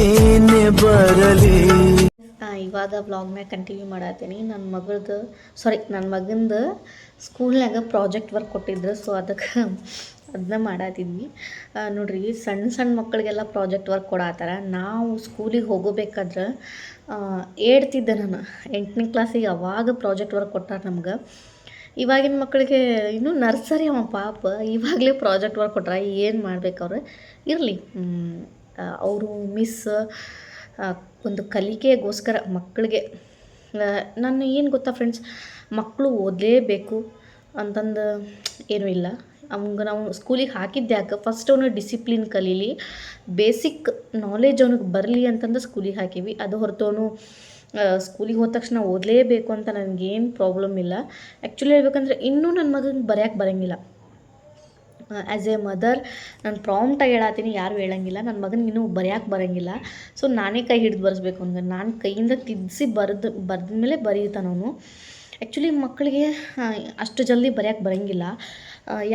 ಏನೇ ಬರಲಿ. ಇವಾಗ ವ್ಲಾಗ್ನ ಕಂಟಿನ್ಯೂ ಮಾಡತ್ತೀನಿ. ನನ್ನ ಮಗಳದು ಸಾರಿ ನನ್ನ ಮಗಂದು ಸ್ಕೂಲ್ನಾಗ ಪ್ರಾಜೆಕ್ಟ್ ವರ್ಕ್ ಕೊಟ್ಟಿದ್ರು ಸೊ ಅದಕ್ಕೆ ಅದನ್ನ ಮಾಡತ್ತಿದ್ವಿ ನೋಡ್ರಿ ಸಣ್ಣ ಸಣ್ಣ ಮಕ್ಕಳಿಗೆಲ್ಲ ಪ್ರಾಜೆಕ್ಟ್ ವರ್ಕ್ ಕೊಡತ್ತಾರ ನಾವು ಸ್ಕೂಲಿಗೆ ಹೋಗಬೇಕಾದ್ರೆ ಏಡ್ತಿದ್ದೆ ನಾನು. ಎಂಟನೇ ಕ್ಲಾಸಿಗೆ ಯಾವಾಗ ಪ್ರಾಜೆಕ್ಟ್ ವರ್ಕ್ ಕೊಟ್ಟಾರ ನಮ್ಗೆ. ಇವಾಗಿನ ಮಕ್ಕಳಿಗೆ ಇನ್ನೂ ನರ್ಸರಿ ಅವ ಪಾಪ. ಇವಾಗಲೇ ಪ್ರಾಜೆಕ್ಟ್ ವರ್ಕ್ ಕೊಟ್ರ ಏನು ಮಾಡ್ಬೇಕವ್ರೆ ಇರಲಿ. ಅವರು ಮಿಸ್ ಒಂದು ಕಲಿಕೆಗೋಸ್ಕರ ಮಕ್ಕಳಿಗೆ ನಾನು ಏನು ಗೊತ್ತಾ ಫ್ರೆಂಡ್ಸ್ ಮಕ್ಕಳು ಓದಲೇಬೇಕು ಅಂತಂದು ಏನೂ ಇಲ್ಲ. ಅವಂಗೆ ನಾವು ಸ್ಕೂಲಿಗೆ ಹಾಕಿದ್ದೆ ಯಾಕೆ? ಫಸ್ಟ್ ಅವನು ಡಿಸಿಪ್ಲಿನ್ ಕಲೀಲಿ ಬೇಸಿಕ್ ನಾಲೆಜ್ ಅವನಿಗೆ ಬರಲಿ ಅಂತಂದು ಸ್ಕೂಲಿಗೆ ಹಾಕೀವಿ. ಅದು ಹೊರತು ಅವನು ಸ್ಕೂಲಿಗೆ ಹೋದ ತಕ್ಷಣ ಓದಲೇಬೇಕು ಅಂತ ನನಗೇನು ಪ್ರಾಬ್ಲಮ್ ಇಲ್ಲ. ಆ್ಯಕ್ಚುಲಿ ಹೇಳ್ಬೇಕಂದ್ರೆ ಇನ್ನೂ ನನ್ನ ಮಗನಿಗೆ ಬರಿಯಕ್ಕೆ ಬರೋಂಗಿಲ್ಲ. ಆ್ಯಸ್ ಎ ಮದರ್ ನಾನು ಪ್ರಾಂಪ್ಟಾಗಿ ಹೇಳತ್ತೀನಿ ಯಾರು ಹೇಳಂಗಿಲ್ಲ. ನನ್ನ ಮಗನಿಗೆ ಇನ್ನೂ ಬರೆಯೋಕೆ ಬರೋಂಗಿಲ್ಲ. ಸೊ ನಾನೇ ಕೈ ಹಿಡಿದು ಬರೆಸ್ಬೇಕು ಅವ್ನಿಗೆ. ನಾನು ಕೈಯಿಂದ ತಿದ್ದಿಸಿ ಬರೆದು ಬರೆದ ಮೇಲೆ ಬರೀತಾನೆ ಅವನು. ಆ್ಯಕ್ಚುಲಿ ಮಕ್ಕಳಿಗೆ ಅಷ್ಟು ಜಲ್ದಿ ಬರೆಯೋಕೆ ಬರೋಂಗಿಲ್ಲ.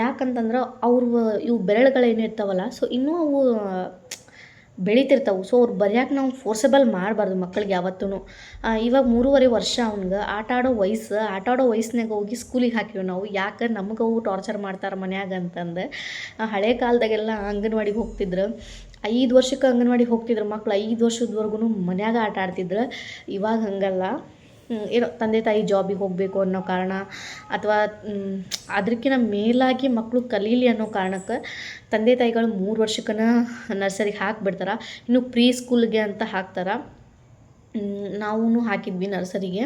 ಯಾಕಂತಂದ್ರೆ ಅವ್ರ, ಇವು ಬೆರಳುಗಳೇನಿರ್ತಾವಲ್ಲ ಸೊ ಇನ್ನೂ ಅವು ಬೆಳಿತಿರ್ತಾವೆ. ಸೊ ಅವ್ರು ಬರ್ಯಾಕೆ ನಾವು ಫೋರ್ಸಬಲ್ ಮಾಡಬಾರ್ದು ಮಕ್ಕಳಿಗೆ ಯಾವತ್ತೂ ಇವಾಗ ಮೂರುವರೆ ವರ್ಷ ಅವ್ನಿಗೆ. ಆಟ ಆಡೋ ವಯಸ್ಸು, ಆಟ ಆಡೋ ವಯಸ್ಸಿನಾಗ ಹೋಗಿ ಸ್ಕೂಲಿಗೆ ಹಾಕಿವಿ ನಾವು. ಯಾಕೆ ನಮ್ಗೆ ಅವು ಟಾರ್ಚರ್ ಮಾಡ್ತಾರೆ ಮನ್ಯಾಗ ಅಂತಂದು ಹಳೆ ಕಾಲದಾಗೆಲ್ಲ ಅಂಗನವಾಡಿಗೆ ಹೋಗ್ತಿದ್ರು. ಐದು ವರ್ಷಕ್ಕೆ ಅಂಗನವಾಡಿಗೆ ಹೋಗ್ತಿದ್ರು ಮಕ್ಳು. ಐದು ವರ್ಷದವರೆಗೂ ಮನ್ಯಾಗ ಆಟ ಆಡ್ತಿದ್ರು. ಇವಾಗ ಹಂಗಲ್ಲ. ಏನೋ ತಂದೆ ತಾಯಿ ಜಾಬಿಗೆ ಹೋಗಬೇಕು ಅನ್ನೋ ಕಾರಣ ಅಥವಾ ಅದಕ್ಕಿಂತ ಮೇಲಾಗಿ ಮಕ್ಕಳು ಕಲೀಲಿ ಅನ್ನೋ ಕಾರಣಕ್ಕೆ ತಂದೆ ತಾಯಿಗಳು ಮೂರು ವರ್ಷಕ್ಕನ ನರ್ಸರಿಗೆ ಹಾಕಿಬಿಡ್ತಾರೆ. ಇನ್ನು ಪ್ರೀ ಸ್ಕೂಲ್ಗೆ ಅಂತ ಹಾಕ್ತಾರೆ. ನಾವೂ ಹಾಕಿದ್ವಿ ನರ್ಸರಿಗೆ.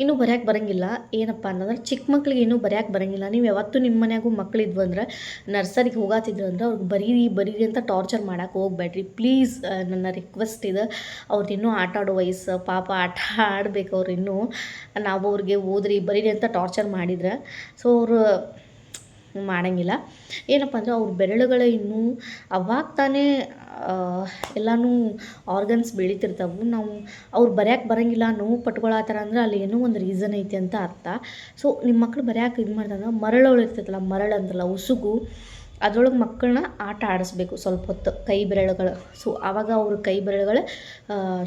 ಇನ್ನೂ ಬರ್ಯಾಕೆ ಬರೋಂಗಿಲ್ಲ. ಏನಪ್ಪ ಅಂತಂದ್ರೆ ಚಿಕ್ಕ ಮಕ್ಳಿಗೆ ಇನ್ನೂ ಬರ್ಯಾಕೆ ಬರಂಗಿಲ್ಲ. ನೀವು ಯಾವತ್ತೂ ನಿಮ್ಮ ಮನ್ಯಾಗೂ ಮಕ್ಳಿದ್ವು ಅಂದ್ರೆ ನರ್ಸರಿಗೆ ಹೋಗಾತಿದ್ರು ಅಂದ್ರೆ ಅವ್ರಿಗೆ ಬರೀರಿ ಬರೀರಿ ಅಂತ ಟಾರ್ಚರ್ ಮಾಡೋಕೆ ಹೋಗ್ಬೇಡ್ರಿ. ಪ್ಲೀಸ್ ನನ್ನ ರಿಕ್ವೆಸ್ಟ್ ಇದೆ. ಅವ್ರದ್ದು ಇನ್ನೂ ಆಟ ಆಡೋ ವಯಸ್ಸು, ಪಾಪ ಆಟ ಆಡ್ಬೇಕು ಅವ್ರು ಇನ್ನೂ. ನಾವು ಅವ್ರಿಗೆ ಓದ್ರಿ, ಬರೀರಿ ಅಂತ ಟಾರ್ಚರ್ ಮಾಡಿದ್ರೆ. ಸೊ ಅವರು ಮಾಡಂಗಿಲ್ಲ. ಏನಪ್ಪ ಅಂದ್ರೆ ಅವ್ರ ಬೆರಳುಗಳು ಇನ್ನೂ ಅವಾಗ ತಾನೇ ಎಲ್ಲನೂ ಆರ್ಗನ್ಸ್ ಬೆಳಿತಿರ್ತಾವೆ. ನಾವು ಅವ್ರು ಬರ್ಯಾಕೆ ಬರಂಗಿಲ್ಲ, ನೋವು ಪಟ್ಕೊಳತ್ತಾರ ಅಂದ್ರೆ ಅಲ್ಲಿ ಏನೋ ಒಂದು ರೀಸನ್ ಐತಿ ಅಂತ ಅರ್ಥ. ಸೊ ನಿಮ್ಮ ಮಕ್ಳು ಬರ್ಯಾಕೆ ಇದು ಮಾಡ್ದಂದ್ರೆ ಮರಳೊಳು ಇರ್ತೈತಲ್ಲ ಮರಳು ಅಂತಲ್ಲ ಉಸುಗು. ಅದ್ರೊಳಗೆ ಮಕ್ಕಳನ್ನ ಆಟ ಆಡಿಸ್ಬೇಕು ಸ್ವಲ್ಪ ಹೊತ್ತು. ಕೈ ಬೆರಳುಗಳು ಸೊ ಆವಾಗ ಅವ್ರ ಕೈ ಬೆರಳುಗಳು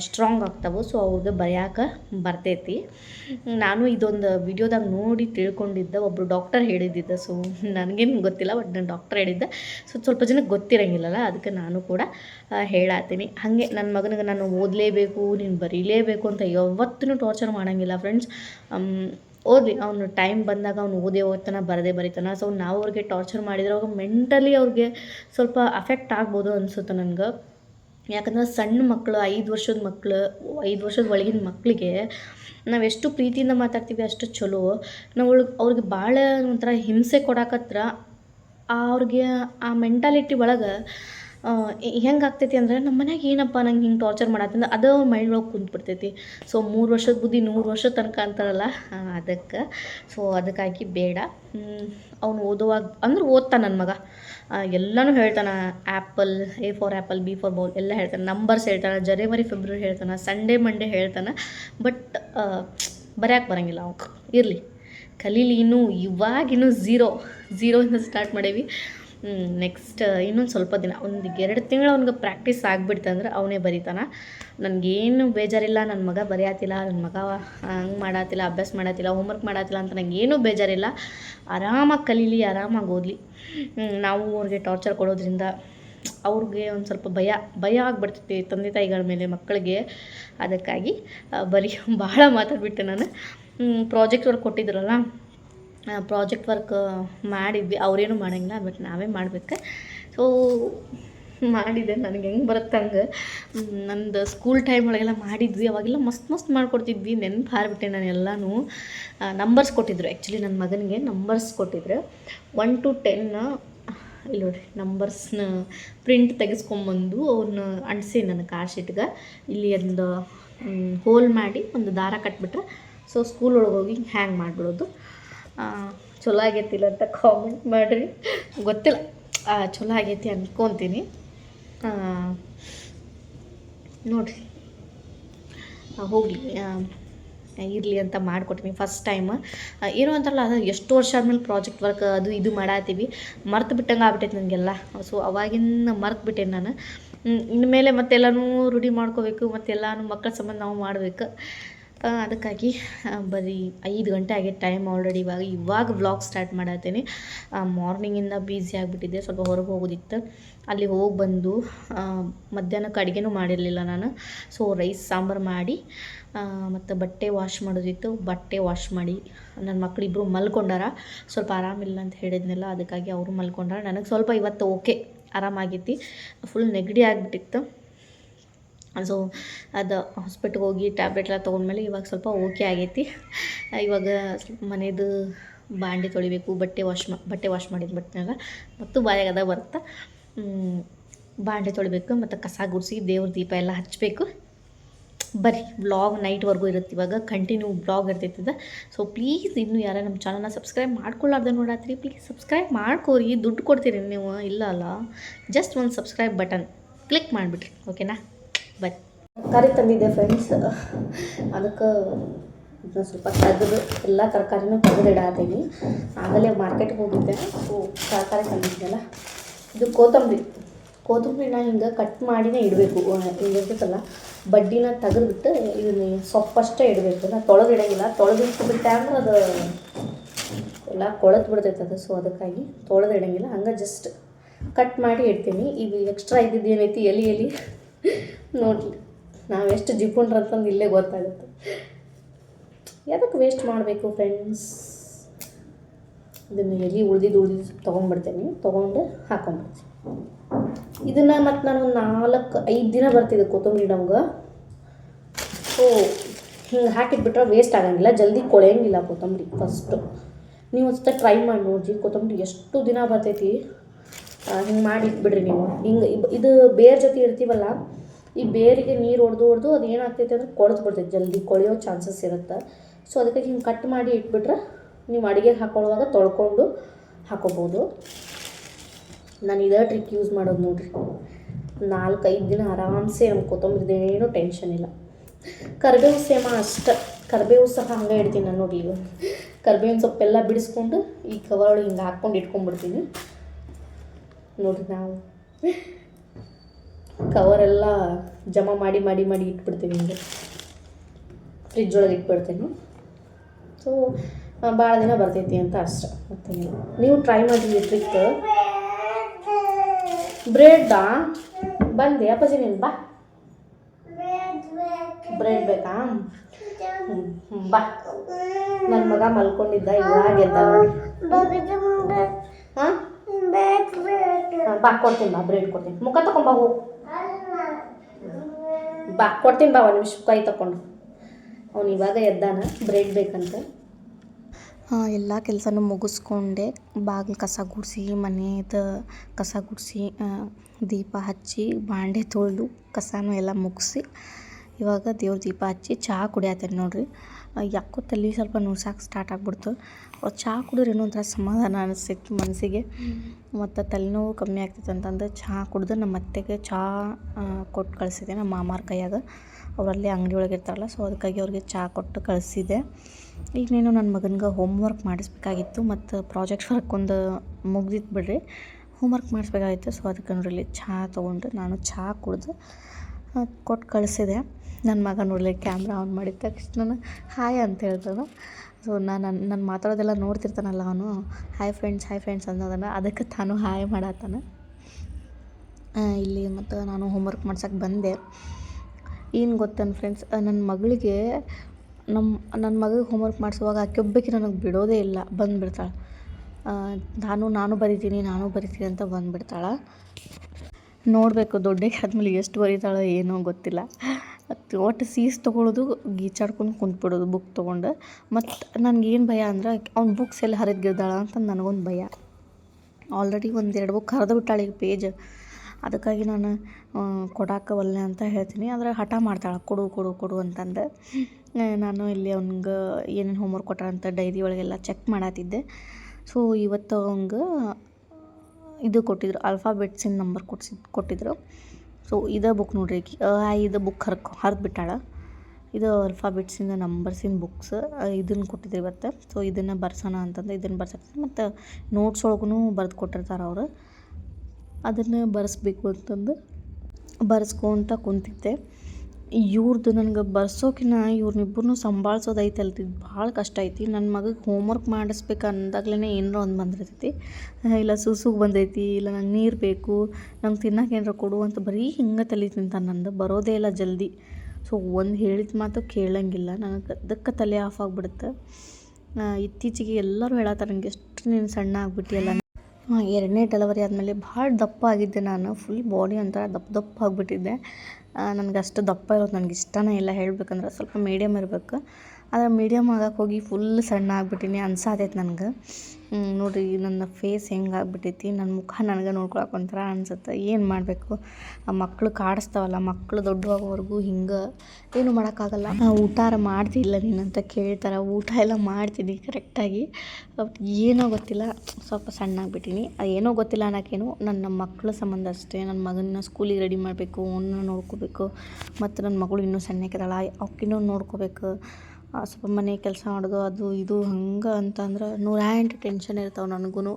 ಸ್ಟ್ರಾಂಗ್ ಆಗ್ತಾವೆ ಸೊ ಅವ್ರಿಗೆ ಬರೆಯಾಕ ಬರ್ತೈತಿ. ನಾನು ಇದೊಂದು ವಿಡಿಯೋದಾಗ ನೋಡಿ ತಿಳ್ಕೊಂಡಿದ್ದೆ ಒಬ್ಬರು ಡಾಕ್ಟರ್ ಹೇಳಿದ್ದಿದ್ದೆ ಸೊ ನನಗೇನು ಗೊತ್ತಿಲ್ಲ ಬಟ್ ನಾನು ಡಾಕ್ಟರ್ ಹೇಳಿದ್ದೆ. ಸೊ ಸ್ವಲ್ಪ ಜನಕ್ಕೆ ಗೊತ್ತಿರಂಗಿಲ್ಲಲ್ಲ, ಅದಕ್ಕೆ ನಾನು ಕೂಡ ಹೇಳಾತೀನಿ. ಹಾಗೆ ನನ್ನ ಮಗನಿಗೆ ನಾನು ಓದಲೇಬೇಕು, ನೀನು ಬರೀಲೇಬೇಕು ಅಂತ ಯಾವತ್ತೂ ಟಾರ್ಚರ್ ಮಾಡೋಂಗಿಲ್ಲ ಫ್ರೆಂಡ್ಸ್ ಓದಲಿ, ಅವನು ಟೈಮ್ ಬಂದಾಗ ಅವ್ನು ಓದೇ ಓದ್ತಾನೆ, ಬರದೇ ಬರೀತಾನೆ. ಸೊ ನಾವು ಅವ್ರಿಗೆ ಟಾರ್ಚರ್ ಮಾಡಿದ್ರೆ ಅವಾಗ ಮೆಂಟಲಿ ಅವ್ರಿಗೆ ಸ್ವಲ್ಪ ಅಫೆಕ್ಟ್ ಆಗ್ಬೋದು ಅನಿಸುತ್ತೆ ನನಗೆ. ಯಾಕಂದ್ರೆ ಸಣ್ಣ ಮಕ್ಕಳು ಐದು ವರ್ಷದ ಮಕ್ಕಳು ಐದು ವರ್ಷದ ಒಳಗಿನ ಮಕ್ಕಳಿಗೆ ನಾವು ಎಷ್ಟು ಪ್ರೀತಿಯಿಂದ ಮಾತಾಡ್ತೀವಿ ಅಷ್ಟು ಚಲೋ. ನಾವು ಅವ್ರಿಗೆ ಭಾಳ ಒಂಥರ ಹಿಂಸೆ ಕೊಡಕತ್ರ ಅವ್ರಿಗೆ ಆ ಮೆಂಟಾಲಿಟಿ ಒಳಗೆ ಹೆಂಗೆ ಆಗ್ತೈತಿ ಅಂದ್ರೆ ನಮ್ಮ ಮನ್ಯಾಗ ಏನಪ್ಪ ನಂಗೆ ಹಿಂಗೆ ಟಾರ್ಚರ್ ಮಾಡತ್ತಂದ್ರೆ ಅದು ಅವ್ರ ಮೈಂಡ್ ಒಳಗೆ ಕುಂತ್ಬಿಡ್ತೈತಿ. ಸೊ ಮೂರು ವರ್ಷದ ಬುದ್ಧಿ ನೂರು ವರ್ಷ ತನಕ ಅಂತಾರಲ್ಲ ಅದಕ್ಕೆ. ಸೊ ಅದಕ್ಕಾಗಿ ಬೇಡ. ಅವನು ಓದುವಾಗ, ಅಂದ್ರೆ ಓದ್ತಾನೆ ನನ್ನ ಮಗ. ಎಲ್ಲನೂ ಹೇಳ್ತಾನೆ apple A for apple B for bowl ಎಲ್ಲ ಹೇಳ್ತಾನೆ, ನಂಬರ್ಸ್ ಹೇಳ್ತಾನೆ, ಜನವರಿ, ಫೆಬ್ರವರಿ ಹೇಳ್ತಾನೆ, ಸಂಡೇ, ಮಂಡೇ ಹೇಳ್ತಾನೆ, ಬಟ್ ಬರ್ಯಾಕೆ ಬರೋಂಗಿಲ್ಲ ಅವ್ಕೆ. ಇರಲಿ. ಕಲೀಲಿ ಇನ್ನೂ ಇವಾಗ ಇನ್ನೂ ಝೀರೋ ಝೀರೋಯಿಂದ ಸ್ಟಾರ್ಟ್ ಮಾಡೇವಿ. ನೆಕ್ಸ್ಟ್ ಇನ್ನೊಂದು ಸ್ವಲ್ಪ ದಿನ, ಒಂದು ಎರಡು ತಿಂಗಳು ಅವ್ನಿಗೆ ಪ್ರಾಕ್ಟೀಸ್ ಆಗಿಬಿಡ್ತು ಅಂದ್ರೆ ಅವನೇ ಬರೀತಾನೆ. ನನಗೇನು ಬೇಜಾರಿಲ್ಲ ನನ್ನ ಮಗ ಬರೆಯತ್ತಿಲ್ಲ ನನ್ನ ಮಗ ಹಂಗೆ ಮಾಡತ್ತಿಲ್ಲ ಅಭ್ಯಾಸ ಮಾಡತ್ತಿಲ್ಲ ಹೋಮ್ವರ್ಕ್ ಮಾಡತ್ತಿಲ್ಲ ಅಂತ ನನಗೇನು ಬೇಜಾರಿಲ್ಲ. ಆರಾಮಾಗಿ ಕಲೀಲಿ, ಆರಾಮಾಗಿ ಓದಲಿ. ನಾವು ಅವ್ರಿಗೆ ಟಾರ್ಚರ್ ಕೊಡೋದ್ರಿಂದ ಅವ್ರಿಗೆ ಒಂದು ಸ್ವಲ್ಪ ಭಯ ಭಯ ಆಗಿಬಿಡ್ತೈತಿ ತಂದೆ ತಾಯಿಗಳ ಮೇಲೆ ಮಕ್ಕಳಿಗೆ ಅದಕ್ಕಾಗಿ ಬರೀ ಭಾಳ ಮಾತಾಡ್ಬಿಟ್ಟೆ ನಾನು. ಪ್ರಾಜೆಕ್ಟ್ ವರ್ಕ್ ಕೊಟ್ಟಿದ್ರಲ್ಲ ಪ್ರಾಜೆಕ್ಟ್ ವರ್ಕ್ ಮಾಡಿದ್ವಿ. ಅವ್ರೇನು ಮಾಡೋಂಗಿಲ್ಲ ಬಟ್ ನಾವೇ ಮಾಡ್ಬೇಕು. ಸೊ ಮಾಡಿದೆ. ನನಗೆ ಹೆಂಗೆ ಬರುತ್ತೆ ಹಂಗೆ. ನಂದು ಸ್ಕೂಲ್ ಟೈಮ್ ಒಳಗೆಲ್ಲ ಮಾಡಿದ್ವಿ. ಅವಾಗೆಲ್ಲ ಮಸ್ತ್ ಮಸ್ತ್ ಮಾಡಿಕೊಡ್ತಿದ್ವಿ. ನೆನ್ಪು ಹಾರ್ಬಿಟ್ಟೆ ನಾನು ಎಲ್ಲನೂ. ನಂಬರ್ಸ್ ಕೊಟ್ಟಿದ್ರು. ಆ್ಯಕ್ಚುಲಿ ನನ್ನ ಮಗನಿಗೆ ನಂಬರ್ಸ್ ಕೊಟ್ಟಿದ್ರು. ಒನ್ ಟು ಟೆನ್ ಇಲ್ಲ ನೋಡಿರಿ ನಂಬರ್ಸ್ನ ಪ್ರಿಂಟ್ ತೆಗೆಸ್ಕೊಂಬಂದು ಅವ್ರನ್ನ ಅಂಟಿಸಿ ನನ್ನ ಕಾರ್ ಶೀಟ್ಗೆ ಇಲ್ಲಿ ಒಂದು ಹೋಲ್ ಮಾಡಿ ಒಂದು ದಾರ ಕಟ್ಬಿಟ್ರೆ. ಸೊ ಸ್ಕೂಲ್ ಒಳಗೆ ಹೋಗಿ ಹ್ಯಾಂಗ್ ಮಾಡಿಬಿಡೋದು. ಚಲೋ ಆಗೈತಿಲ್ಲ ಅಂತ ಕಾಮೆಂಟ್ ಮಾಡಿರಿ. ಗೊತ್ತಿಲ್ಲ. ಚಲೋ ಆಗೈತಿ ಅನ್ಕೊತೀನಿ. ನೋಡಿರಿ. ಹೋಗಲಿ. ಇರಲಿ ಅಂತ ಮಾಡಿಕೊಟ್ವಿ ಫಸ್ಟ್ ಟೈಮ್ ಏನು ಅಂತಾರಲ್ಲ ಅದು ಎಷ್ಟು ವರ್ಷ ಆದಮೇಲೆ ಪ್ರಾಜೆಕ್ಟ್ ವರ್ಕ್ ಅದು ಇದು ಮಾಡಾತೀವಿ. ಮರ್ತು ಬಿಟ್ಟಂಗೆ ಆಗ್ಬಿಟ್ಟೈತೆ ನನಗೆಲ್ಲ ಸೊ ಅವಾಗಿನ ಮರ್ತು ಬಿಟ್ಟೇನೆ ನಾನು. ಇನ್ಮೇಲೆ ಮತ್ತೆಲ್ಲನೂ ರೂಢಿ ಮಾಡ್ಕೋಬೇಕು, ಮತ್ತೆಲ್ಲನೂ ಮಕ್ಕಳ ಸಂಬಂಧ ನಾವು ಮಾಡಬೇಕು. ಅದಕ್ಕಾಗಿ ಬರೀ ಐದು ಗಂಟೆ ಆಗೈತೆ ಟೈಮ್ ಆಲ್ರೆಡಿ ಇವಾಗ ಇವಾಗ ವ್ಲಾಗ್ ಸ್ಟಾರ್ಟ್ ಮಾಡತ್ತೇನೆ. ಮಾರ್ನಿಂಗಿಂದ ಬ್ಯುಸಿ ಆಗಿಬಿಟ್ಟಿದ್ದೆ, ಸ್ವಲ್ಪ ಹೊರಗೆ ಹೋಗೋದಿತ್ತು. ಅಲ್ಲಿ ಹೋಗಿ ಬಂದು ಮಧ್ಯಾಹ್ನಕ್ಕೆ ಅಡುಗೆನೂ ಮಾಡಿರಲಿಲ್ಲ ನಾನು. ಸೊ ರೈಸ್ ಸಾಂಬಾರು ಮಾಡಿ ಮತ್ತು ಬಟ್ಟೆ ವಾಶ್ ಮಾಡೋದಿತ್ತು. ಬಟ್ಟೆ ವಾಶ್ ಮಾಡಿ ನನ್ನ ಮಕ್ಕಳಿಬ್ಬರು ಮಲ್ಕೊಂಡಾರ. ಸ್ವಲ್ಪ ಆರಾಮಿಲ್ಲ ಅಂತ ಹೇಳಿದ್ನಲ್ಲ, ಅದಕ್ಕಾಗಿ ಅವರು ಮಲ್ಕೊಂಡಾರ. ನನಗೆ ಸ್ವಲ್ಪ ಇವತ್ತು ಓಕೆ ಆರಾಮಾಗೈತಿ ಫುಲ್ ನೆಗಡಿ ಆಗಿಬಿಟ್ಟಿತ್ತು. ಸೊ, ಅದು ಹಾಸ್ಪಿಟ್ಲ್ಗೆ ಹೋಗಿ ಟ್ಯಾಬ್ಲೆಟ್ ಎಲ್ಲ ತೊಗೊಂಡ್ಮೇಲೆ ಇವಾಗ ಸ್ವಲ್ಪ ಓಕೆ ಆಗೈತಿ. ಇವಾಗ ಮನೇದು ಬಾಂಡೆ ತೊಳಿಬೇಕು, ಬಟ್ಟೆ ವಾಶ್ ಮಾ, ಬಟ್ಟೆ ವಾಶ್ ಮಾಡಿದ ಬಟ್ಟೆನಾಗ ಮತ್ತು ಬಾಯಾಗ ಅದ ಬರುತ್ತೆ ಬಾಂಡೆ ತೊಳಿಬೇಕು ಮತ್ತು ಕಸ ಗುಡಿಸಿ ದೇವ್ರ ದೀಪ ಎಲ್ಲ ಹಚ್ಚಬೇಕು ಬರ್ರಿ ವ್ಲಾಗ್ ನೈಟ್ವರೆಗೂ ಇರುತ್ತೆ ಇವಾಗ ಕಂಟಿನ್ಯೂ ವ್ಲಾಗ್ ಇರ್ತೈತದ. ಸೊ ಪ್ಲೀಸ್ ಇನ್ನೂ ಯಾರೋ ನಮ್ಮ ಚಾನಲ್ನ ಸಬ್ಸ್ಕ್ರೈಬ್ ಮಾಡ್ಕೊಳ್ಳಾರ್ದೆ ನೋಡಾತ್ರಿ ಪ್ಲೀಸ್ ಸಬ್ಸ್ಕ್ರೈಬ್ ಮಾಡ್ಕೋರಿ. ದುಡ್ಡು ಕೊಡ್ತೀರಿ ನೀವು? ಇಲ್ಲ ಅಲ್ಲ ಜಸ್ಟ್ ಒಂದು ಸಬ್ಸ್ಕ್ರೈಬ್ ಬಟನ್ ಕ್ಲಿಕ್ ಮಾಡಿಬಿಟ್ರಿ ಓಕೆನಾ ಬರ್ರಿ ತರಕಾರಿ ತಂದಿದ್ದೆ ಫ್ರೆಂಡ್ಸ್ ಅದಕ್ಕೆ ಇದನ್ನ ಸ್ವಲ್ಪ ತೆಗೆದು, ಎಲ್ಲ ತರಕಾರಿನೂ ತೆಗೆದು ಇಡಾತೀನಿ ಆಗಲೇ ಮಾರ್ಕೆಟ್ಗೆ ಹೋಗಿದ್ದೆ. ತರಕಾರಿ ತಂದಿದ್ದೆಲ್ಲ ಇದು ಕೊತ್ತಂಬರಿ. ಕೊತ್ತಂಬರಿನ ಹಿಂಗೆ ಕಟ್ ಮಾಡಿನೇ ಇಡಬೇಕು. ಹಿಂಗೆ ಇರ್ತೈತಲ್ಲ, ಬಡ್ಡಿನ ತೆಗೆದ್ಬಿಟ್ಟು ಇದನ್ನ ಸೊಪ್ಪಷ್ಟೇ ಇಡಬೇಕು. ನಾ ತೊಳೆದು ಇಡಂಗಿಲ್ಲ. ತೊಳೆದು ಅಂದ್ರೆ ಅದು ಎಲ್ಲ ಕೊಳತು ಬಿಡ್ತೈತೆ ಅದು. ಸೊ ಅದಕ್ಕಾಗಿ ತೊಳೆದು ಇಡೋಂಗಿಲ್ಲ. ಹಂಗೆ ಜಸ್ಟ್ ಕಟ್ ಮಾಡಿ ಇಡ್ತೀನಿ. ಇದು ಎಕ್ಸ್ಟ್ರಾ ಇದ್ದಿದ್ದು ಏನೈತಿ? ಎಲಿ ಎಲಿ. ನೋಡ್ರಿ ನಾವು ಎಷ್ಟು ಜಿಪುಣ್ರ ಅಂತಂದು ಇಲ್ಲೇ ಗೊತ್ತಾಗುತ್ತೆ. ಯಾವ್ದಕ್ಕೆ ವೇಸ್ಟ್ ಮಾಡಬೇಕು ಫ್ರೆಂಡ್ಸ್ ಇದನ್ನು ಎಲ್ಲಿ ಉಳ್ದಿದ್ದು ಉಳ್ದಿದ್ದು ತೊಗೊಂಡ್ಬಿಡ್ತೀನಿ ತೊಗೊಂಡು ಹಾಕೊಂಡ್ಬಿಡ್ತೀನಿ ಇದನ್ನು ಮತ್ತು ನಾನು ನಾಲ್ಕು, ಐದು ದಿನ ಬರ್ತಿದ್ದೆ ಕೊತ್ತಂಬರಿ ನಮ್ಗೆ. ಓ, ಹಿಂಗೆ ಹಾಕಿಟ್ಬಿಟ್ರೆ ವೇಸ್ಟ್ ಆಗಂಗಿಲ್ಲ, ಜಲ್ದಿ ಕೊಳೆಯಂಗಿಲ್ಲ ಕೊತ್ತಂಬರಿ ಫಸ್ಟು ನೀವು ಒಂದ್ಸತ ಟ್ರೈ ಮಾಡಿ ನೋಡಿ ಕೊತ್ತಂಬರಿ ಎಷ್ಟು ದಿನ ಬರ್ತೈತಿ? ಹಿಂಗೆ ಮಾಡಿ ಇಟ್ಬಿಡ್ರಿ ನೀವು. ಹಿಂಗೆ ಇದು ಬೇರ್ ಜೊತೆ ಇರ್ತೀವಲ್ಲ ಈ ಬೇರಿಗೆ ನೀರು ಹೊಡೆದು ಹೊಡೆದು ಅದು ಏನಾಗ್ತೈತೆ ಅಂದ್ರೆ ಕೊಳೆತು ಬಿಡ್ತೈತೆ. ಜಲ್ದಿ ಕೊಳೆಯೋ ಚಾನ್ಸಸ್ ಇರುತ್ತೆ. ಸೊ ಅದಕ್ಕೆ ಹಿಂಗೆ ಕಟ್ ಮಾಡಿ ಇಟ್ಬಿಟ್ರೆ ನೀವು ಅಡುಗೆಗೆ ಹಾಕೊಳ್ಳುವಾಗ ತೊಳ್ಕೊಂಡು ಹಾಕೋಬೋದು. ನಾನು ಇದೇ ಟ್ರಿಕ್ ಯೂಸ್ ಮಾಡೋದು ನೋಡಿರಿ. ನಾಲ್ಕೈದು ದಿನ ಆರಾಮ್ಸೆ ನಮ್ಮ ಕೊತ್ತಂಬರಿದೇನು ಟೆನ್ಷನ್ ಇಲ್ಲ. ಕರಿಬೇವು ಸೇಮ ಅಷ್ಟೆ. ಕರಿಬೇವು ಸಹ ಹಂಗೆ ಇಡ್ತೀನಿ ನಾನು ನೋಡಿ ಈಗ. ಕರಿಬೇವಿನ ಸೊಪ್ಪೆಲ್ಲ ಬಿಡಿಸ್ಕೊಂಡು ಈ ಕವರ್ ಒಳಗೆ ಹಿಂಗೆ ಹಾಕ್ಕೊಂಡು ಇಟ್ಕೊಂಡ್ಬಿಡ್ತೀನಿ. ನೋಡ್ರಿ ನಾವು. ಕವರೆಲ್ಲ ಜಮಾ ಮಾಡಿ ಮಾಡಿ ಮಾಡಿ ಇಟ್ಬಿಡ್ತೀನಿ ಹಿಂಗೆ. ಫ್ರಿಜ್ ಒಳಗೆ ಇಟ್ಬಿಡ್ತೀನಿ. ಸೊ ಭಾಳ ದಿನ ಬರ್ತೈತಿ ಅಂತ ಅಷ್ಟೆ ಮತ್ತೆ ನೀವು ಟ್ರೈ ಮಾಡಿರಿ ಟ್ರಿಕ್ ಬ್ರೆಡ್ಡಾ ಬಂದೆ ಅಪ್ಪಾಜಿ ನೀನು ಬಾ. ಬ್ರೆಡ್ ಬೇಕಾ? ಬಾ. ನನ್ನ ಮಗ ಮಲ್ಕೊಂಡಿದ್ದ ಇವಾಗ ಎದ್ದ ಹಾಂ ಬಾ, ಕೊಡ್ತೀನಿ ಬಾ ಕೊಡ್ತೀನಿ. ಮುಖ ತಗೊಂಬಾ ಹೋಗು. ಬಾ, ಕೊಡ್ತೀನಿ ಬಾ, ಒಂದು ನಿಮಿಷ, ಕೈ ತಗೊಂಡು. ಅವ್ನು ಇವಾಗ ಎದ್ದಾನ, ಬ್ರೇಡ್ ಬೇಕಂತ. ಎಲ್ಲ ಕೆಲಸನೂ ಮುಗಿಸ್ಕೊಂಡೆ. ಬಾಗಿಲು ಕಸ ಗುಡಿಸಿ, ಮನೇದು ಕಸ ಗುಡಿಸಿ ದೀಪ ಹಚ್ಚಿ, ಬಾಂಡೆ ತೊಳೆದು ಕಸನೂ ಎಲ್ಲ ಮುಗಿಸಿ ಇವಾಗ ದೇವ್ರ ದೀಪ ಹಚ್ಚಿ ಚಹಾ ಕುಡಿಯತ್ತೇನೆ ನೋಡ್ರಿ. ಯಾಕೋ ತಲೆ ಸ್ವಲ್ಪ ನುಸಾಕೆ ಸ್ಟಾರ್ಟ್ ಆಗಿಬಿಡ್ತು. ಚಹಾ ಕುಡಿದ್ರೆ ಏನೋ ಒಂಥರ ಸಮಾಧಾನ ಅನಿಸ್ತಿತ್ತು ಮನಸ್ಸಿಗೆ ಮತ್ತು ತಲೆನೋವು ಕಮ್ಮಿ ಆಗ್ತಿತ್ತು ಅಂತಂದು ಚಹಾ ಕುಡ್ದು ನಮ್ಮ ಅತ್ತೆಗೆ ಚಹಾ ಕೊಟ್ಟು ಕಳಿಸಿದೆ ನಮ್ಮ ಮಾಮಾರ ಕೈಯಾಗ. ಅವರಲ್ಲಿ ಅಂಗಡಿ ಒಳಗೆ ಇರ್ತಾರಲ್ಲ ಸೊ ಅದಕ್ಕಾಗಿ ಅವ್ರಿಗೆ ಚಹಾ ಕೊಟ್ಟು ಕಳಿಸಿದೆ. ಈಗ ನೀನು ನನ್ನ ಮಗನಿಗೆ ಹೋಮ್ವರ್ಕ್ ಮಾಡಿಸ್ಬೇಕಾಗಿತ್ತು. ಮತ್ತು ಪ್ರಾಜೆಕ್ಟ್ ವರ್ಕ್ ಒಂದು ಮುಗ್ದಿತ್ತು ಬಿಡ್ರಿ. ಹೋಮ್ವರ್ಕ್ ಮಾಡಿಸ್ಬೇಕಾಗಿತ್ತು ಸೊ ಅದಕ್ಕೆ ನೋಡ್ರಿ ಚಹಾ ತೊಗೊಂಡು ನಾನು ಚಹಾ ಕುಡಿದು ಕೊಟ್ಟು ಕಳಿಸಿದೆ. ನನ್ನ ಮಗ ನೋಡಲಿ ಕ್ಯಾಮ್ರಾ ಆನ್ ಮಾಡಿದ ತಕ್ಷಣ ಹಾಯ್ ಅಂತ ಹೇಳ್ತಾನೆ ಸೊ ನಾನು ನನ್ನ ಮಾತಾಡೋದೆಲ್ಲ ನೋಡ್ತಿರ್ತಾನಲ್ಲ ಅವನು. ಹಾಯ್ ಫ್ರೆಂಡ್ಸ್ ಹಾಯ್ ಫ್ರೆಂಡ್ಸ್ ಅನ್ನೋದನ್ನು ಅದಕ್ಕೆ ತಾನು ಹಾಯ್ ಮಾಡತ್ತಾನೆ ಇಲ್ಲಿ ಮತ್ತು ನಾನು ಹೋಮ್ವರ್ಕ್ ಮಾಡ್ಸಕ್ಕೆ ಬಂದೆ. ಏನು ಗೊತ್ತೇನು ಫ್ರೆಂಡ್ಸ್ ನನ್ನ ಮಗಳಿಗೆ ನಮ್ಮ ನನ್ನ ಮಗಳಿಗೆ ಹೋಮ್ವರ್ಕ್ ಮಾಡಿಸುವಾಗ ಆಕೆ ಒಬ್ಬಾಕಿ ನನಗೆ ಬಿಡೋದೇ ಇಲ್ಲ, ಬಂದುಬಿಡ್ತಾಳೆ. ನಾನು ನಾನು ಬರಿತೀನಿ ನಾನು ಬರಿತೀನಿ ಅಂತ ಬಂದುಬಿಡ್ತಾಳೆ. ನೋಡಬೇಕು ದೊಡ್ಡಕ್ಕೆ ಆದಮೇಲೆ ಎಷ್ಟು ಬರೀತಾಳೋ ಏನೋ ಗೊತ್ತಿಲ್ಲ. ಮತ್ತು ಒಟ್ಟು ಸೀಸ್ ತೊಗೊಳೋದು ಗೀಚಾಡ್ಕೊಂಡು ಕುಂತ್ಬಿಡೋದು ಬುಕ್ ತೊಗೊಂಡು. ಮತ್ತು ನನಗೇನು ಭಯ ಅಂದ್ರೆ ಅವ್ನ ಬುಕ್ಸ್ ಎಲ್ಲ ಹರಿದ್ಗಿದ್ದಾಳ ಅಂತ ನನಗೊಂದು ಭಯ. ಆಲ್ರೆಡಿ ಒಂದೆರಡು ಬುಕ್ ಹರಿದು ಬಿಟ್ಟಾಳೆ ಈಗ ಪೇಜ್ ಅದಕ್ಕಾಗಿ ನಾನು ಕೊಡಾಕ ಒಲ್ಲೆ ಅಂತ ಹೇಳ್ತೀನಿ. ಆದರೆ ಹಠ ಮಾಡ್ತಾಳೆ, ಕೊಡು ಕೊಡು ಕೊಡು ಅಂತಂದು. ನಾನು ಇಲ್ಲಿ ಅವ್ನಿಗೆ ಏನೇನು ಹೋಮ್ವರ್ಕ್ ಕೊಟ್ಟಾರ ಅಂತ ಡೈರಿ ಒಳಗೆಲ್ಲ ಚೆಕ್ ಮಾಡತ್ತಿದ್ದೆ ಸೊ ಇವತ್ತು ಅವಂಗೆ ಇದು ಕೊಟ್ಟಿದ್ರು ಆಲ್ಫಾಬೆಟ್ಸಿನ ನಂಬರ್ ಕೊಡ್ಸಿ ಕೊಟ್ಟಿದ್ರು. ಸೊ ಇದೇ ಬುಕ್ ನೋಡ್ರಿ ಅ ಆ, ಇದು ಬುಕ್ ಹರ್ಕ್, ಹರ್ದು ಬಿಟ್ಟಾಳ. ಇದು ಅಲ್ಫಾಬೆಟ್ಸಿಂದ ನಂಬರ್ಸಿನ ಬುಕ್ಸ್ ಇದನ್ನು ಕೊಟ್ಟಿದ್ರು ಇವತ್ತು. ಸೊ ಇದನ್ನು ಬರ್ಸೋಣ ಅಂತಂದು, ಇದನ್ನು ಬರ್ಸಕ್ಕೆ ಮತ್ತು ನೋಟ್ಸ್ ಒಳಗೂ ಬರೆದು ಕೊಟ್ಟಿರ್ತಾರೆ ಅವರು. ಅದನ್ನು ಬರೆಸ್ಬೇಕು ಅಂತಂದು ಬರ್ಸ್ಕೊತ ಕುಂತಿದ್ದೆ. ಇವ್ರದ್ದು ನನಗೆ ಬರ್ಸೋಕಿನ ಇವ್ರನ್ನಿಬ್ಬರನ್ನೂ ಸಂಭಾಳ್ಸೋದೈತಲ್ರಿ. ಭಾಳ ಕಷ್ಟ ಐತಿ. ನನ್ನ ಮಗಗೆ ಹೋಮ್ವರ್ಕ್ ಮಾಡಿಸ್ಬೇಕು ಅಂದಾಗ್ಲೇ ಏನರ ಒಂದು ಬಂದಿರ್ತೈತಿ. ಇಲ್ಲ ಸುಸುಗೆ ಬಂದೈತಿ, ಇಲ್ಲ ನಂಗೆ ನೀರು ಬೇಕು, ನಂಗೆ ತಿನ್ನಕ್ಕೆ ಏನಾರ ಕೊಡು ಅಂತ ಬರೀ ಹಿಂಗೆ ತಲೆ ನಂದು. ಬರೋದೇ ಇಲ್ಲ ಜಲ್ದಿ. ಸೊ, ಒಂದು ಹೇಳಿದ ಮಾತು ಕೇಳಂಗಿಲ್ಲ. ನನಗೆ ಅದಕ್ಕೆ ತಲೆ ಆಫ್ ಆಗಿಬಿಡುತ್ತೆ. ಇತ್ತೀಚೆಗೆ ಎಲ್ಲರೂ ಹೇಳತ್ತಾರೆ ನನಗೆ ಎಷ್ಟು ನೀನು ಸಣ್ಣ ಆಗ್ಬಿಟ್ಟಿಯಲ್ಲ. ಎರಡನೇ ಡೆಲಿವರಿ ಆದಮೇಲೆ ಭಾಳ ದಪ್ಪ ಆಗಿದ್ದೆ ನಾನು. ಫುಲ್ ಬಾಡಿ ಒಂಥರ ದಪ್ಪ ದಪ್ಪ ಆಗಿಬಿಟ್ಟಿದ್ದೆ. ನನಗೆ ಅಷ್ಟು ದಪ್ಪ ಇರೋದು ನನಗೆ ಇಷ್ಟನೇ ಇಲ್ಲ ಹೇಳಬೇಕಂದ್ರೆ ಸ್ವಲ್ಪ ಮೀಡಿಯಮ್ ಇರಬೇಕು. ಆದರೆ ಮೀಡಿಯಮ್ ಆಗಕ್ಕೆ ಹೋಗಿ ಫುಲ್ ಸಣ್ಣ ಆಗ್ಬಿಟ್ಟೀನಿ ಅನ್ಸಾದೈತೆ ನನಗೆ. ನೋಡಿರಿ ನನ್ನ ಫೇಸ್ ಹೆಂಗೆ ಆಗ್ಬಿಟ್ಟೈತಿ ನನ್ನ ಮುಖ ನನಗೆ ನೋಡ್ಕೊಳಕ್ಕೆ ಒಂಥರ ಅನ್ಸುತ್ತೆ. ಏನು ಮಾಡಬೇಕು? ಆ ಮಕ್ಕಳು ಕಾಡಿಸ್ತಾವಲ್ಲ ಮಕ್ಕಳು ದೊಡ್ಡವಾಗೋವರೆಗೂ ಹಿಂಗೆ. ಏನು ಮಾಡೋಕ್ಕಾಗಲ್ಲ. ಊಟ ಊಟಾರ ಮಾಡ್ತಿಲ್ಲ ನೀನು ಅಂತ ಕೇಳ್ತಾರೆ. ಊಟ ಎಲ್ಲ ಮಾಡ್ತೀನಿ ಕರೆಕ್ಟಾಗಿ ಬಟ್ ಏನೋ ಗೊತ್ತಿಲ್ಲ, ಸ್ವಲ್ಪ ಸಣ್ಣ ಆಗ್ಬಿಟ್ಟೀನಿ. ಏನೋ ಗೊತ್ತಿಲ್ಲ ಅನ್ನೋಕ್ಕೇನು, ನನ್ನ ಮಕ್ಕಳ ಸಂಬಂಧ ಅಷ್ಟೇ. ನನ್ನ ಮಗನ ಸ್ಕೂಲಿಗೆ ರೆಡಿ ಮಾಡಬೇಕು ಅವನ್ನ ನೋಡ್ಕೋಬೇಕು. ಮತ್ತು ನನ್ನ ಮಗಳು ಇನ್ನೂ ಸಣ್ಣಕ್ಕಿದಾಳ ಅವಕ್ಕಿನ್ನೂ ನೋಡ್ಕೋಬೇಕು. ಸ್ವಲ್ಪ ಮನೆ ಕೆಲಸ ಮಾಡೋದು, ಅದು ಇದು ಹಂಗೆ ಅಂತಂದ್ರೆ ನೂರ ಎಂಟು ಟೆನ್ಷನ್ ಇರ್ತಾವೆ ನನಗೂ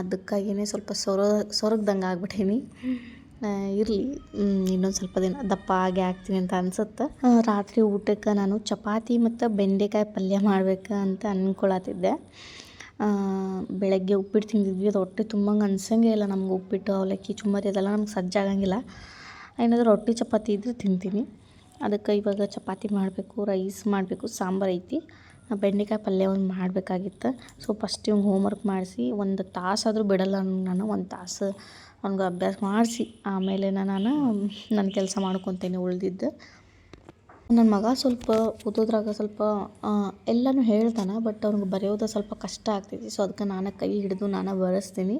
ಅದಕ್ಕಾಗಿಯೇ ಸ್ವಲ್ಪ ಸೊರ, ಸೊರಗ್ದಂಗೆ ಆಗ್ಬಿಟ್ಟೀನಿ. ಇರಲಿ ಇನ್ನೊಂದು ಸ್ವಲ್ಪ ದಿನ ದಪ್ಪ ಆಗಿ ಆಗ್ತೀನಿ ಅಂತ ಅನ್ಸುತ್ತೆ. ರಾತ್ರಿ ಊಟಕ್ಕೆ ನಾನು ಚಪಾತಿ ಮತ್ತು ಬೆಂಡೆಕಾಯಿ ಪಲ್ಯ ಮಾಡ್ಬೇಕು ಅಂತ ಅಂದ್ಕೊಳತ್ತಿದ್ದೆ ಬೆಳಗ್ಗೆ ಉಪ್ಪಿಟ್ಟು ತಿಂದಿದ್ವಿ, ಅದು ಹೊಟ್ಟೆ ತುಂಬಂಗೆ ಅನ್ಸಂಗೆ ಇಲ್ಲ ನಮ್ಗೆ ಉಪ್ಪಿಟ್ಟು, ಅವಲಕ್ಕಿ, ಚುಮ್ಮರಿ ಅದೆಲ್ಲ ನಮ್ಗೆ ಸಜ್ಜಾಗಂಗಿಲ್ಲ. ಏನಾದರೂ ರೊಟ್ಟಿ, ಚಪಾತಿ ಇದ್ದರೆ ತಿಂತೀನಿ. ಅದಕ್ಕೆ ಇವಾಗ ಚಪಾತಿ ಮಾಡಬೇಕು, ರೈಸ್ ಮಾಡಬೇಕು, ಸಾಂಬಾರು ಐತಿ. ಬೆಂಡೆಕಾಯಿ ಪಲ್ಯ ಒಂದು ಮಾಡಬೇಕಾಗಿತ್ತು. ಸೊ ಫಸ್ಟ್ ಇವ್ಗೆ ಹೋಮ್ವರ್ಕ್ ಮಾಡಿಸಿ, ಒಂದು ತಾಸಾದರೂ ಬಿಡಲ್ಲ ನಾನು, ಒಂದು ತಾಸು ಅವ್ನಿಗೆ ಅಭ್ಯಾಸ ಮಾಡಿಸಿ. ಆಮೇಲೆ ನಾನು ನನ್ನ ಕೆಲಸ ಮಾಡ್ಕೊತೇನೆ ಉಳಿದಿದ್ದು. ನನ್ನ ಮಗ ಸ್ವಲ್ಪ ಓದೋದ್ರಾಗ ಸ್ವಲ್ಪ ಎಲ್ಲನೂ ಹೇಳ್ತಾನೆ ಬಟ್ ಅವ್ನಿಗೆ ಬರೆಯೋದು ಸ್ವಲ್ಪ ಕಷ್ಟ ಆಗ್ತೈತಿ. ಸೊ ಅದಕ್ಕೆ ನಾನು ಕೈ ಹಿಡಿದು ನಾನು ಬರೆಸ್ತೀನಿ.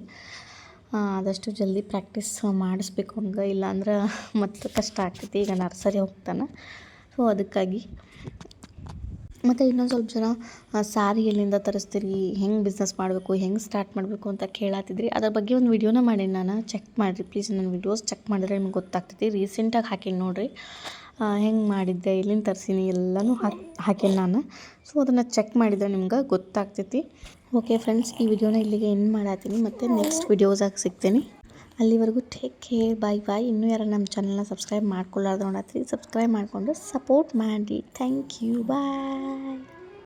ಆದಷ್ಟು ಜಲ್ದಿ ಪ್ರಾಕ್ಟೀಸ್ ಮಾಡಿಸ್ಬೇಕು ಹಂಗೆ, ಇಲ್ಲಾಂದ್ರೆ ಮತ್ತೆ ಕಷ್ಟ ಆಗ್ತೈತಿ, ಈಗ ನರ್ಸರಿ ಹೋಗ್ತಾನೆ. ಸೊ ಅದಕ್ಕಾಗಿ. ಮತ್ತು ಇನ್ನೊಂದು ಸ್ವಲ್ಪ ಜನ ಸ್ಯಾರಿ ಎಲ್ಲಿಂದ ತರಿಸ್ತೀರಿ, ಹೆಂಗೆ ಬಿಸ್ನೆಸ್ ಮಾಡಬೇಕು, ಹೆಂಗೆ ಸ್ಟಾರ್ಟ್ ಮಾಡಬೇಕು ಅಂತ ಕೇಳತ್ತಿದ್ರಿ ಅದ್ರ ಬಗ್ಗೆ ಒಂದು ವಿಡಿಯೋನ ಮಾಡೀನಿ ನಾನು ಚೆಕ್ ಮಾಡಿರಿ ಪ್ಲೀಸ್ ನನ್ನ ವಿಡಿಯೋಸ್ ಚೆಕ್ ಮಾಡಿದ್ರೆ ನಿಮ್ಗೆ ಗೊತ್ತಾಗ್ತೈತಿ. ರೀಸೆಂಟಾಗಿ ಹಾಕೀನಿ ನೋಡಿರಿ. ಹೆಂಗೆ ಮಾಡಿದ್ದೆ, ಎಲ್ಲಿಂದ ತರಿಸೀನಿ ಎಲ್ಲನೂ ಹಾಕಿ ನಾನು. ಸೊ ಅದನ್ನು ಚೆಕ್ ಮಾಡಿದ್ರೆ ನಿಮ್ಗೆ ಗೊತ್ತಾಗ್ತೈತಿ. ಓಕೆ ಫ್ರೆಂಡ್ಸ್ ಈ ವಿಡಿಯೋನ ಇಲ್ಲಿಗೆ ಎಂಡ್ ಮಾಡತ್ತೀನಿ. ಮತ್ತು ನೆಕ್ಸ್ಟ್ ವಿಡಿಯೋಸಾಗಿ ಸಿಗ್ತೀನಿ. ಅಲ್ಲಿವರೆಗೂ ಟೇಕ್ ಕೇರ್ ಬಾಯ್ ಬಾಯ್ ಇನ್ನೂ ಯಾರು ನಮ್ಮ ಚಾನಲ್ನ ಸಬ್ಸ್ಕ್ರೈಬ್ ಮಾಡ್ಕೊಳ್ಳಾರ್ದು ನೋಡತ್ತೀರಿ ಸಬ್ಸ್ಕ್ರೈಬ್ ಮಾಡಿಕೊಂಡು ಸಪೋರ್ಟ್ ಮಾಡಿ. Thank you bye